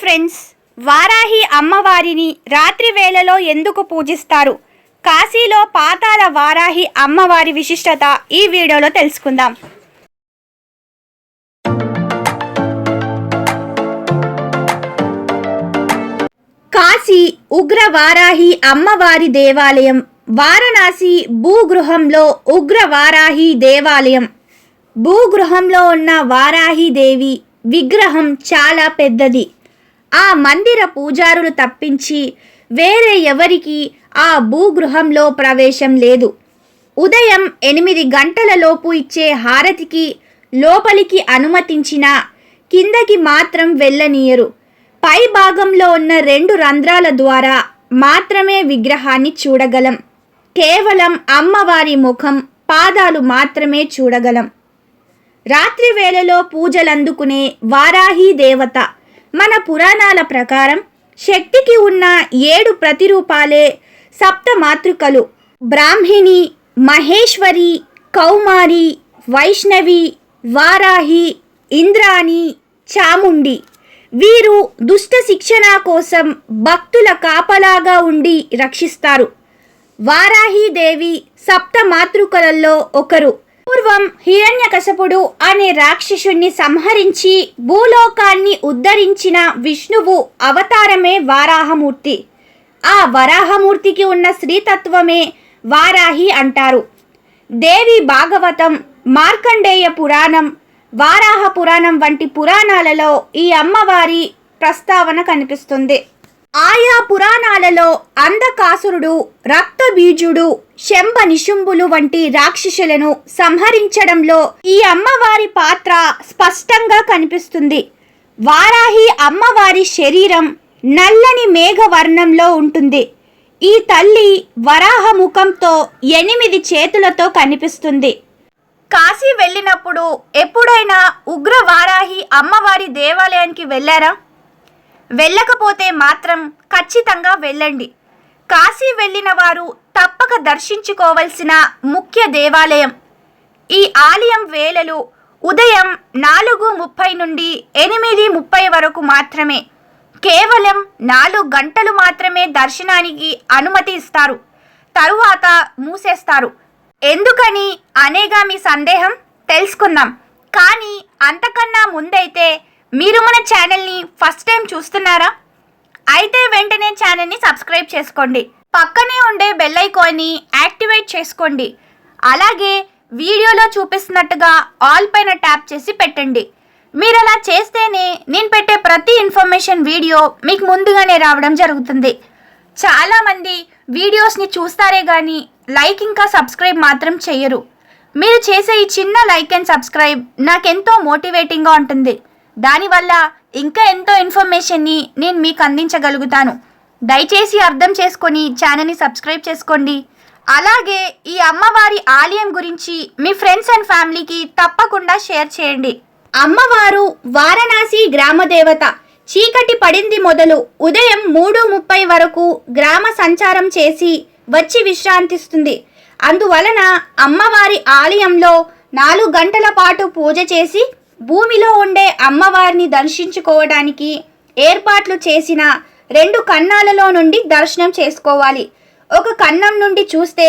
Friends Varahi అమ్మవారిని రాత్రి వేళలో ఎందుకు పూజిస్తారు? కాశీలో పాతాల వారాహి అమ్మవారి విశిష్టత ఈ వీడియోలో తెలుసుకుందాం. కాశీ ఉగ్ర వారాహి అమ్మవారి దేవాలయం వారణాసి భూగృహంలో ఉగ్ర వారాహి దేవాలయం. భూగృహంలో ఉన్న వారాహి దేవి విగ్రహం చాలా పెద్దది. ఆ మందిర పూజారులు తప్పించి వేరే ఎవరికి ఆ భూగృహంలో ప్రవేశం లేదు. ఉదయం ఎనిమిది గంటల లోపు ఇచ్చే హారతికి లోపలికి అనుమతించిన కిందకి మాత్రం వెళ్ళనీయరు. పై భాగంలో ఉన్న రెండు రంధ్రాల ద్వారా మాత్రమే విగ్రహాన్ని చూడగలం. కేవలం అమ్మవారి ముఖం పాదాలు మాత్రమే చూడగలం. రాత్రి వేళలో పూజలందుకునే వారాహీ దేవత మన పురాణాల ప్రకారం శక్తికి ఉన్న ఏడు ప్రతిరూపాలే సప్త మాతృకలు. బ్రాహ్మిణి మహేశ్వరి కౌమారి వైష్ణవి వారాహి ఇంద్రాణి చాముండి. వీరు దుష్ట శిక్షణ కోసం భక్తుల కాపలాగా ఉండి రక్షిస్తారు. వారాహీదేవి సప్త మాతృకలలో ఒకరు. పూర్వం హిరణ్యకశపుడు అనే రాక్షసుణ్ణి సంహరించి భూలోకాన్ని ఉద్ధరించిన విష్ణువు అవతారమే వారాహమూర్తి. ఆ వరాహమూర్తికి ఉన్న స్త్రీతత్వమే వారాహి అంటారు. దేవి భాగవతం మార్కండేయ పురాణం వారాహ పురాణం వంటి పురాణాలలో ఈ అమ్మవారి ప్రస్తావన కనిపిస్తుంది. ఆయా పురాణాలలో అంధకాసురుడు రక్తబీజుడు శంభ నిశుంభులు వంటి రాక్షసులను సంహరించడంలో ఈ అమ్మవారి పాత్ర స్పష్టంగా కనిపిస్తుంది. వారాహి అమ్మవారి శరీరం నల్లని మేఘవర్ణంలో ఉంటుంది. ఈ తల్లి వరాహ ముఖంతో ఎనిమిది చేతులతో కనిపిస్తుంది. కాశీ వెళ్ళినప్పుడు ఎప్పుడైనా ఉగ్ర వారాహి అమ్మవారి దేవాలయానికి వెళ్ళారా? వెళ్ళకపోతే మాత్రం ఖచ్చితంగా వెళ్ళండి. కాశీ వెళ్ళిన వారు తప్పక దర్శించుకోవలసిన ముఖ్య దేవాలయం. ఈ ఆలయం వేళలు ఉదయం నాలుగు ముప్పై నుండి ఎనిమిది ముప్పై వరకు మాత్రమే. కేవలం నాలుగు గంటలు మాత్రమే దర్శనానికి అనుమతి ఇస్తారు. తరువాత మూసేస్తారు. ఎందుకని అనేగా మీ సందేహం? తెలుసుకుందాం. కానీ అంతకన్నా ముందైతే మీరు మన ఛానల్ని ఫస్ట్ టైం చూస్తున్నారా? అయితే వెంటనే ఛానల్ని సబ్స్క్రైబ్ చేసుకోండి. పక్కనే ఉండే బెల్ ఐకాన్ని యాక్టివేట్ చేసుకోండి. అలాగే వీడియోలో చూపిస్తున్నట్టుగా ఆల్ పైన ట్యాప్ చేసి పెట్టండి. మీరు అలా చేస్తేనే నేను పెట్టే ప్రతి ఇన్ఫర్మేషన్ వీడియో మీకు ముందుగానే రావడం జరుగుతుంది. చాలామంది వీడియోస్ని చూస్తారే కానీ లైక్ ఇంకా సబ్స్క్రైబ్ మాత్రం చేయరు. మీరు చేసే ఈ చిన్న లైక్ అండ్ సబ్స్క్రైబ్ నాకెంతో మోటివేటింగ్గా ఉంటుంది. దానివల్ల ఇంకా ఎంతో ఇన్ఫర్మేషన్ని నేను మీకు అందించగలుగుతాను. దయచేసి అర్థం చేసుకొని ఛానల్ని సబ్స్క్రైబ్ చేసుకోండి. అలాగే ఈ అమ్మవారి ఆలయం గురించి మీ ఫ్రెండ్స్ అండ్ ఫ్యామిలీకి తప్పకుండా షేర్ చేయండి. అమ్మవారు వారణాసి గ్రామదేవత చీకటి పడింది మొదలు ఉదయం మూడు ముప్పై వరకు గ్రామ సంచారం చేసి వచ్చి విశ్రాంతిస్తుంది. అందువలన అమ్మవారి ఆలయంలో నాలుగు గంటల పాటు పూజ చేసి భూమిలో ఉండే అమ్మవారిని దర్శించుకోవడానికి ఏర్పాట్లు చేసిన రెండు కన్నాలలో నుండి దర్శనం చేసుకోవాలి. ఒక కన్నం నుండి చూస్తే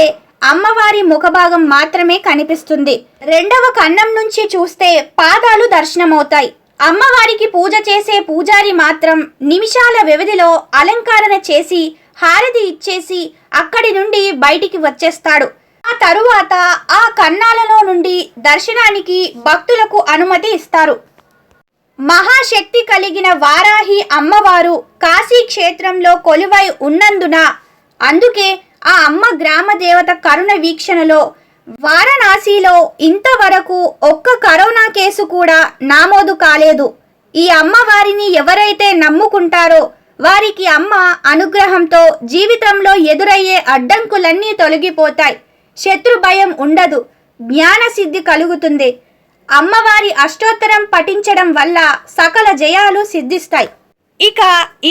అమ్మవారి ముఖభాగం మాత్రమే కనిపిస్తుంది. రెండవ కన్నం నుంచి చూస్తే పాదాలు దర్శనమవుతాయి. అమ్మవారికి పూజ చేసే పూజారి మాత్రం నిమిషాల వ్యవధిలో అలంకరణ చేసి హారతి ఇచ్చేసి అక్కడి నుండి బయటికి వచ్చేస్తాడు. ఆ తరువాత ఆ కన్నాలలో నుండి దర్శనానికి భక్తులకు అనుమతి ఇస్తారు. మహాశక్తి కలిగిన వారాహి అమ్మవారు కాశీ క్షేత్రంలో కొలువై ఉన్నందున అందుకే ఆ అమ్మ గ్రామ దేవత కరుణ వీక్షణలో వారణాసిలో ఇంతవరకు ఒక్క కరోనా కేసు కూడా నామోదు కాలేదు. ఈ అమ్మవారిని ఎవరైతే నమ్ముకుంటారో వారికి అమ్మ అనుగ్రహంతో జీవితంలో ఎదురయ్యే అడ్డంకులన్నీ తొలగిపోతాయి. శత్రు భయం ఉండదు. జ్ఞాన సిద్ధి కలుగుతుంది. అమ్మవారి అష్టోత్తరం పఠించడం వల్ల సకల జయాలు సిద్ధిస్తాయి. ఇక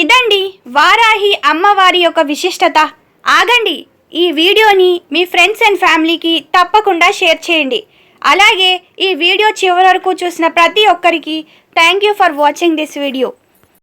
ఇదండి వారాహి అమ్మవారి యొక్క విశిష్టత. ఆగండి ఈ వీడియోని మీ ఫ్రెండ్స్ అండ్ ఫ్యామిలీకి తప్పకుండా షేర్ చేయండి. అలాగే ఈ వీడియో చివరి వరకు చూసిన ప్రతి ఒక్కరికి thank you for watching this video.